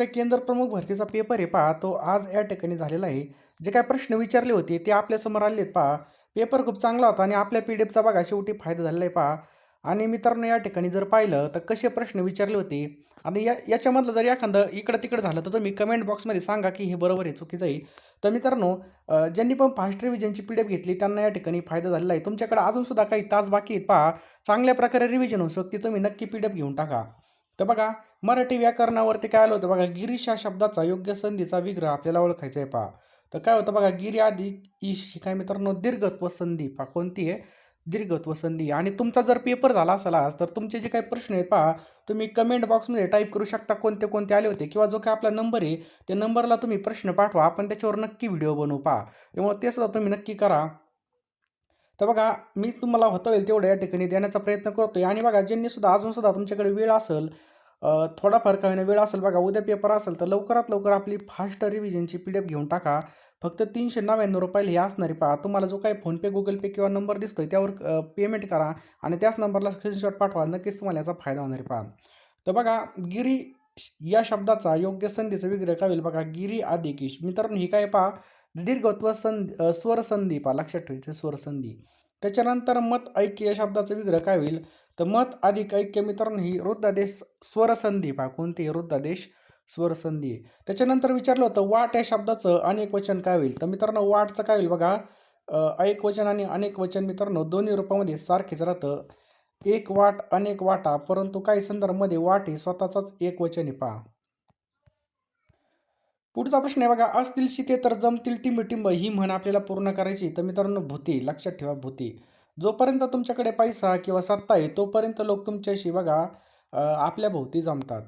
काही केंद्र प्रमुख भरतीचा पेपर आहे पहा. तो आज या ठिकाणी झालेला आहे. जे काय प्रश्न विचारले होते ते आपल्यासमोर आले आहेत पहा. पेपर खूप चांगला होता आणि आपल्या पी डी एफचा बघा शेवटी फायदा झालेला आहे पहा. आणि मित्रांनो या ठिकाणी जर पाहिलं तर कसे प्रश्न विचारले होते? आणि या याच्यामधलं जर एखादं इकडं तिकडं झालं तर तुम्ही कमेंट बॉक्समध्ये सांगा की हे बरोबर आहे चुकीचं आहे. तर मित्रांनो ज्यांनी पण फास्ट रिव्हिजनची पी डी एफ घेतली त्यांना या ठिकाणी फायदा झालेला आहे. तुमच्याकडे अजूनसुद्धा काही तास बाकी आहेत पहा. चांगल्या प्रकारे रिव्हिजन होऊ शकते. तुम्ही नक्की पी डी एफ घेऊन टाका. तर बघा मराठी व्याकरणावरती काय आलं होतं? बघा गिरीश या शब्दाचा योग्य संधीचा विग्रह आपल्याला ओळखायचा आहे पहा. तर काय होतं बघा गिरी आधी ईश ही काय मित्रांनो दीर्घत्व संधी. पहा कोणती आहे? दीर्घत्व संधी. आणि तुमचा जर पेपर झाला असला तर तुमचे जे काही प्रश्न आहेत पहा तुम्ही कमेंट बॉक्समध्ये टाईप करू शकता कोणते कोणते आले होते किंवा जो काय आपला नंबर आहे त्या नंबरला तुम्ही प्रश्न पाठवा. आपण त्याच्यावर नक्की व्हिडिओ बनवू पहा. त्यामुळे ते सुद्धा तुम्ही नक्की करा. तर बघा मी तुम्हाला होता येईल तेवढं या ठिकाणी देण्याचा प्रयत्न करतोय. आणि बघा ज्यांनी सुद्धा अजून सुद्धा तुमच्याकडे वेळ असेल थोडाफार काही होईना वेळ असेल बघा उद्या पेपर असेल तर लवकरात लवकर आपली फास्ट रिव्हिजनची पी डी एफ घेऊन टाका. फक्त तीनशे नव्याण्णव रुपयाला हे असणारी पहा. तुम्हाला जो काही फोनपे गुगल पे किंवा नंबर दिसतोय त्यावर पेमेंट करा आणि त्याच नंबरला स्क्रीनशॉट पाठवा. नक्कीच तुम्हाला याचा फायदा होणार आहे पहा. तर बघा गिरी या शब्दाचा योग्य संधीचा विग्रह काय होईल बघा गिरी आदिकेश. मित्रांनो ही काय पहा दीर्घत्व संधी स्वरसंधी पहा. लक्षात ठेवायचं स्वरसंधी त्याच्यानंतर मत ऐक्य या शब्दाचा विग्रह काय होईल? तर मत अधिक ऐक्य मित्रांनो ही वृद्धादेश स्वरसंधी पहा. कोणती? रुद्धादेश वृद्धादेश स्वरसंधी. आहे. त्याच्यानंतर विचारलं होतं वाट या शब्दाचं अनेक वचन काय होईल? तर मित्रांनो वाटचं काय होईल बघा? ऐक वचन आणि अनेक वचन मित्रांनो दोन्ही रूपामध्ये सारखेच राहतं. एक वाट अनेक वाटा परंतु काही संदर्भामध्ये वाट ही स्वतःचाच एक वचन आहे पहा. पुढचा प्रश्न आहे बघा असतील शिते तर जमतील टिंबटिंब ही म्हण आपल्याला पूर्ण करायची तर मित्रांनो भूती लक्षात ठेवा भूती. जोपर्यंत तुमच्याकडे पैसा किंवा सत्ता आहे तोपर्यंत लोक तुमच्याशी बघा आपल्या भोवती जमतात.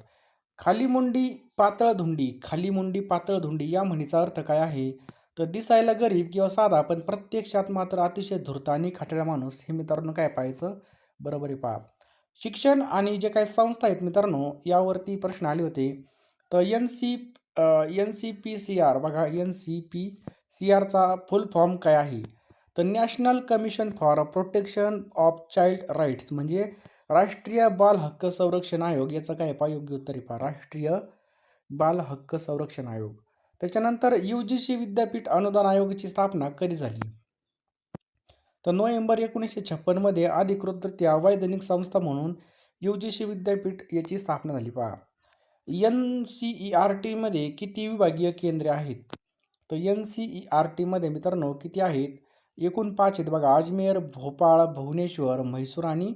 खाली मुंडी पातळ धुंडी. खाली मुंडी पातळ धुंडी या म्हणीचा अर्थ काय आहे? तर दिसायला गरीब किंवा साधा पण प्रत्यक्षात मात्र अतिशय धूर्त आणि खाटळा माणूस हे मित्रांनो काय पाहायचं? बरोबर आहे पहा. शिक्षण आणि जे काही संस्था आहेत मित्रांनो यावरती प्रश्न आले होते. तर N C N C P C R बघा एन सी पी सी आरचा फुल फॉर्म काय आहे? तर national commission for protection of child rights म्हणजे राष्ट्रीय बाल हक्क संरक्षण आयोग याचं काय पहा योग्य उत्तर पहा. राष्ट्रीय बाल हक्क संरक्षण आयोग. त्याच्यानंतर यू जी सी विद्यापीठ अनुदान आयोगाची स्थापना कधी झाली? तर नोव्हेंबर एकोणीसशे छप्पनमध्ये अधिकृतरित्या वैधानिक संस्था म्हणून यू जी सी विद्यापीठ याची स्थापना झाली पहा. एन सी ई आर टीमध्ये किती विभागीय केंद्रे आहेत? तर एन सी ई आर टीमध्ये मित्रांनो किती आहेत? एकूण पाच आहेत बघा. अजमेर भोपाळ भुवनेश्वर म्हैसूर आणि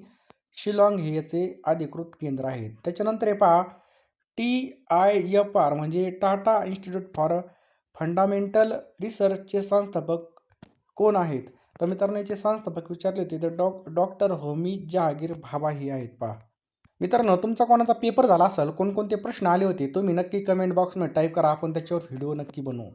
शिलाँग हे याचे अधिकृत केंद्र आहेत. त्याच्यानंतर हे पहा. टी आय एफ आर म्हणजे टाटा इन्स्टिट्यूट फॉर फंडामेंटल रिसर्चचे संस्थापक कोण आहेत? तर मित्रांनो याचे संस्थापक विचारले होते तर डॉक डॉक्टर होमी जहागीर भाभा हे आहेत पहा. मित्रांनो तुमचा कोणाचा पेपर झाला असेल कोणकोणते प्रश्न आले होते तुम्ही नक्की कमेंट बॉक्समध्ये टाईप करा आपण त्याच्यावर व्हिडिओ नक्की बनवू.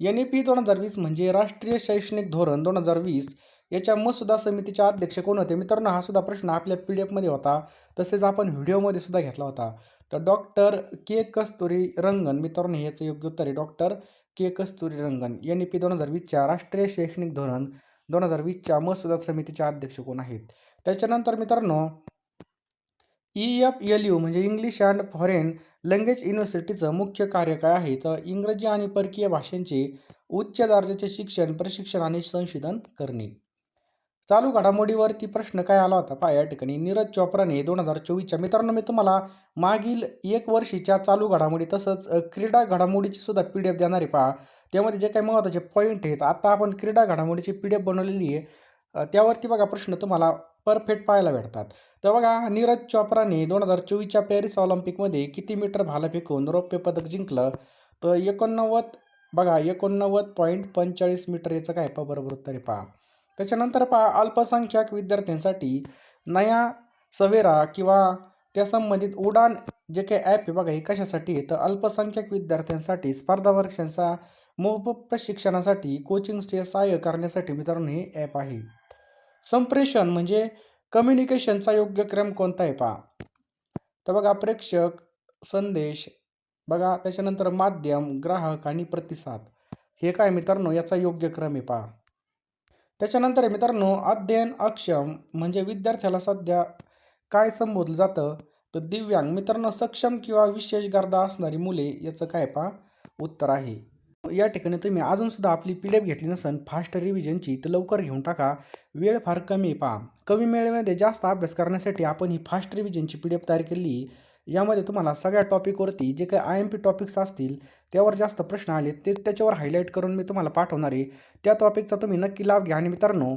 एन ई पी दोन हजार वीस म्हणजे राष्ट्रीय शैक्षणिक धोरण दोन हजार वीस याच्या मसुदा समितीचे अध्यक्ष कोण होते? मित्रांनो हा सुद्धा प्रश्न आपल्या पी डी एफमध्ये होता तसेच आपण व्हिडिओमध्ये सुद्धा घेतला होता. तर डॉक्टर के कस्तुरी रंगन मित्रांनो याचं योग्य उत्तर आहे. Doctor K Kasturirangan N E P दोन हजार वीसच्या राष्ट्रीय शैक्षणिक धोरण दोन हजार वीसच्या मसुदा समितीचे अध्यक्ष कोण आहेत? त्याच्यानंतर मित्रांनो ई एफ एल यू म्हणजे इंग्लिश अँड फॉरेन लँग्वेज युनिव्हर्सिटीचं मुख्य कार्य काय आहे. तर इंग्रजी आणि परकीय भाषांचे उच्च दर्जाचे शिक्षण प्रशिक्षण आणि संशोधन करणे. चालू घडामोडीवरती प्रश्न काय आला होता? पहा या ठिकाणी नीरज चोप्राने दोन हजार चोवीसच्या मित्रांनो मी तुम्हाला मागील एक वर्षीच्या चालू घडामोडी तसंच क्रीडा घडामोडीची सुद्धा पी डी एफ देणारे पहा त्यामध्ये जे काही महत्त्वाचे पॉईंट आहेत आता आपण क्रीडा घडामोडीची पी डी एफ बनवलेली आहे. त्यावरती बघा प्रश्न तुम्हाला परफेक्ट पाहायला भेटतात. तर बघा नीरज चोप्राने दोन हजार चोवीसच्या पॅरिस ऑलिम्पिकमध्ये किती मीटर भाला फेकून रौप्य पदक जिंकलं? तर एकोणनव्वद बघा एकोणनव्वद पॉईंट पंचेचाळीस मीटर याचं काय पहा बरोबर उत्तर आहे पहा. त्याच्यानंतर पहा अल्पसंख्याक विद्यार्थ्यांसाठी नया सवेरा किंवा त्या संबंधित उडान जे काही ॲप आहे बघा हे कशासाठी आहे? तर अल्पसंख्याक विद्यार्थ्यांसाठी स्पर्धा परीक्षांचा मोफत प्रशिक्षणासाठी कोचिंगचे सहाय्य करण्यासाठी मित्रांनो हे ॲप आहे. संप्रेषण म्हणजे कम्युनिकेशनचा योग्य क्रम कोणता आहे पहा. तर बघा प्रेक्षक संदेश बघा त्याच्यानंतर माध्यम ग्राहक आणि प्रतिसाद. हे काय मित्रांनो? याचा योग्य क्रम आहे पहा. त्याच्यानंतर मित्रांनो अध्ययन अक्षम म्हणजे विद्यार्थ्याला सध्या काय संबोधलं जातं? तर दिव्यांग मित्रांनो सक्षम किंवा विशेष गरजा असणारी मुले याचं काय पहा? उत्तर आहे. या ठिकाणी तुम्ही अजूनसुद्धा आपली पी डी एफ घेतली नसेल फास्ट रिव्हिजनची तर लवकर घेऊन टाका. वेळ फार कमी पहा. कमी वेळेमध्ये जास्त अभ्यास करण्यासाठी आपण ही फास्ट रिव्हिजनची पी डी एफ तयार केली. यामध्ये तुम्हाला सगळ्या टॉपिकवरती जे काही आय एम पी टॉपिक्स असतील त्यावर जास्त प्रश्न आले ते त्याच्यावर हायलाईट करून मी तुम्हाला पाठवणार आहे. त्या टॉपिकचा तुम्ही नक्की लाभ घ्या. आणि मित्रांनो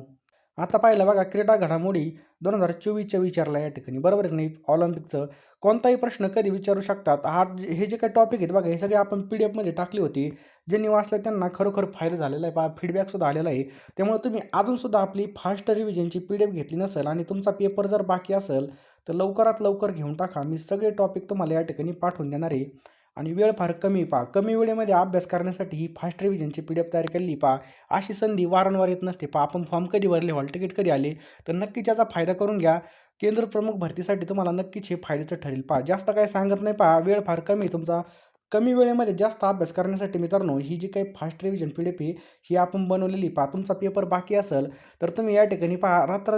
आता पाहिलं बघा क्रीडा घडामोडी दोन हजार चोवीसच्या विचारला या ठिकाणी. बरोबर नाही? ऑलिम्पिकचं कोणताही प्रश्न कधी विचारू शकतात. हा जे- हे जे काही टॉपिक आहेत बघा हे सगळे आपण पी डी एफमध्ये टाकली होती. ज्यांनी वाचलं त्यांना खरोखर फायदा झालेला आहे. बा फीडबॅकसुद्धा आलेला आहे. त्यामुळे तुम्ही अजूनसुद्धा आपली फास्ट रिव्हिजनची पी डी एफ घेतली नसेल आणि तुमचा पेपर जर बाकी असेल तर लवकरात लवकर घेऊन टाका. मी सगळे टॉपिक तुम्हाला या ठिकाणी पाठवून देणार आहे. आणि वेळ फार कमी पहा. कमी वेळेमध्ये अभ्यास करण्यासाठी ही फास्ट रिव्हिजनची पी डी एफ तयार केली पहा. अशी संधी वारंवार येत नसते पहा. आपण फॉर्म कधी भरले हॉल तिकीट कधी आले तर नक्कीच याचा फायदा करून घ्या. केंद्र प्रमुख भरतीसाठी तुम्हाला नक्कीच हे फायद्याचं ठरेल. पहा जास्त काय सांगत नाही पहा वेळ फार कमी तुमचा. कमी वेळेमध्ये जास्त अभ्यास करण्यासाठी मित्रांनो ही जी काही fast revision P D F ही आपण बनवलेली पहा तुमचा पेपर बाकी असेल तर तुम्ही या ठिकाणी पहा रात्र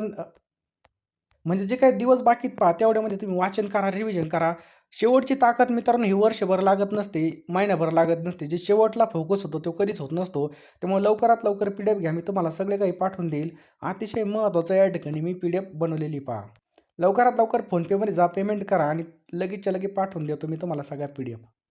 म्हणजे जे काही दिवस बाकीत पहा तेवढ्यामध्ये तुम्ही वाचन करा रिव्हिजन करा. शेवटची ताकद मित्रांनो ही वर्षभर लागत नसते महिन्याभर लागत नसते. जे शेवटला फोकस होतो तो कधीच होत नसतो. त्यामुळे लवकरात लवकर पी डी एफ घ्या मी तुम्हाला सगळे काही पाठवून देईल. अतिशय महत्त्वाचं या ठिकाणी मी पी डी एफ बनवलेली पहा. लवकरात लवकर फोनपेमध्ये जा पेमेंट करा आणि लगेचच्या लगे पाठवून देतो मी तुम्हाला सगळ्या पी डी एफ